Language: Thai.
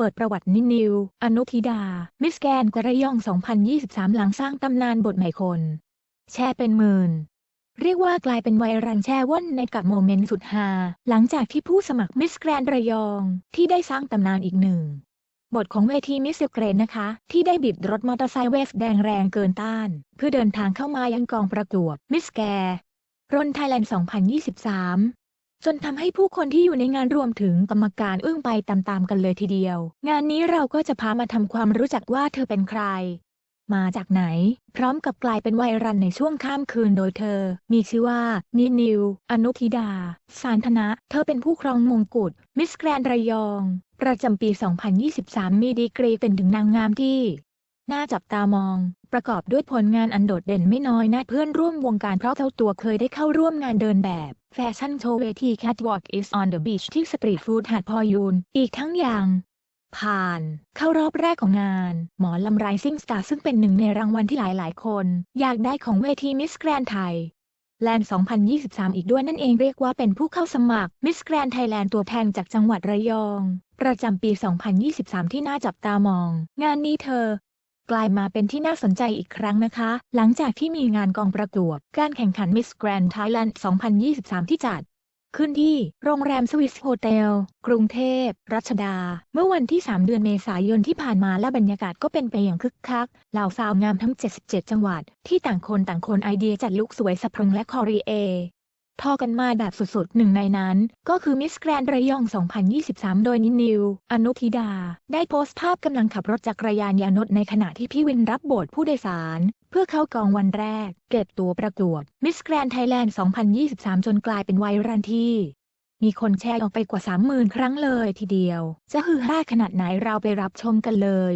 เปิดประวัตินินิว อนุธิดา มิสแกนกระยอง 2023 หลังสร้างตำนานบทใหม่คน แชร์เป็นหมื่น เรียกว่ากลายเป็นไวรัลแช่ว่อนในกับโมเมนต์สุดฮาหลังจากที่ผู้สมัครมิสแกรนระยอง ที่ได้สร้างตำนานอีกหนึ่ง บทของเวทีมิสแกรนนะคะ ที่ได้บิดรถมอเตอร์ไซค์เวฟแดงแรงเกินต้าน เพื่อเดินทางเข้ามายังกองประกวดมิสแกรรนไทยแลนด์ 2023 จนทำให้ผู้คนที่อยู่ในงานรวมถึงกรรมการอึ้งไปตามๆกันเลยทีเดียว งานนี้เราก็จะพามาทำความรู้จักว่าเธอเป็นใคร มาจากไหน พร้อมกับกลายเป็นไวรัลในช่วงข้ามคืนโดยเธอ มีชื่อว่า นินิว อนุธิดา สารธนะ เธอเป็นผู้ครองมงกุฎมิสแกรนระยอง ประจำปี 2023 มีดีกรีเป็นถึงนางงามที่ น่าจับตามอง ประกอบด้วยผลงานอันโดดเด่นไม่น้อยนะเพื่อนร่วมวงการเพราะเจ้าตัวเคยได้เข้าร่วมงานเดินแบบแฟชั่นโชว์เวที Catwalk is on the beach ที่สตรีทฟู้ดหาดพอยูน อีกทั้งอย่างผ่าน เข้ารอบแรกของงาน หมอลำไรซิ่งสตาร์ซึ่งเป็นหนึ่งในรางวัลที่หลายๆ คน อยากได้ของเวทีมิสแกรนไทยแลนด์ 2023 อีกด้วยนั่นเองเรียกว่าเป็นผู้เข้าสมัครมิสแกรนไทยแลนด์ตัวแทนจากจังหวัดระยอง ประจำปี 2023 ที่น่าจับตามอง งานนี้เธอ กลายมาเป็นที่น่าสนใจอีกครั้งนะคะ หลังจากที่มีงานกองประกวดการแข่งขัน Miss Grand Thailand 2023 ที่จัด ขึ้นที่โรงแรมสวิสโฮเทล กรุงเทพ รัชดา เมื่อวันที่ 3 เดือนเมษายนที่ผ่านมาและบรรยากาศก็เป็นไปอย่างคึกคัก เหล่าสาวงามทั้ง 77 จังหวัด ที่ต่างคนต่างคนไอเดียจัดลุคสวยสะพรึงและคอรีเอ ทอกันมาแบบสุดๆ หนึ่งในนั้น ก็คือมิสแกรนระยอง 2023 โดยนินิว อนุธิดา ได้โพสต์ภาพกำลังขับรถจักรยานยานต์ในขณะที่พี่วินรับบทผู้โดยสาร เพื่อเข้ากองวันแรก เก็บตัวประกวดมิสแกรนไทยแลนด์ 2023 จนกลายเป็นไวรัลที่มีคนแชร์ออกไปกว่า 30,000 ครั้งเลยทีเดียว จะฮือฮาขนาดไหนเราไปรับชมกันเลย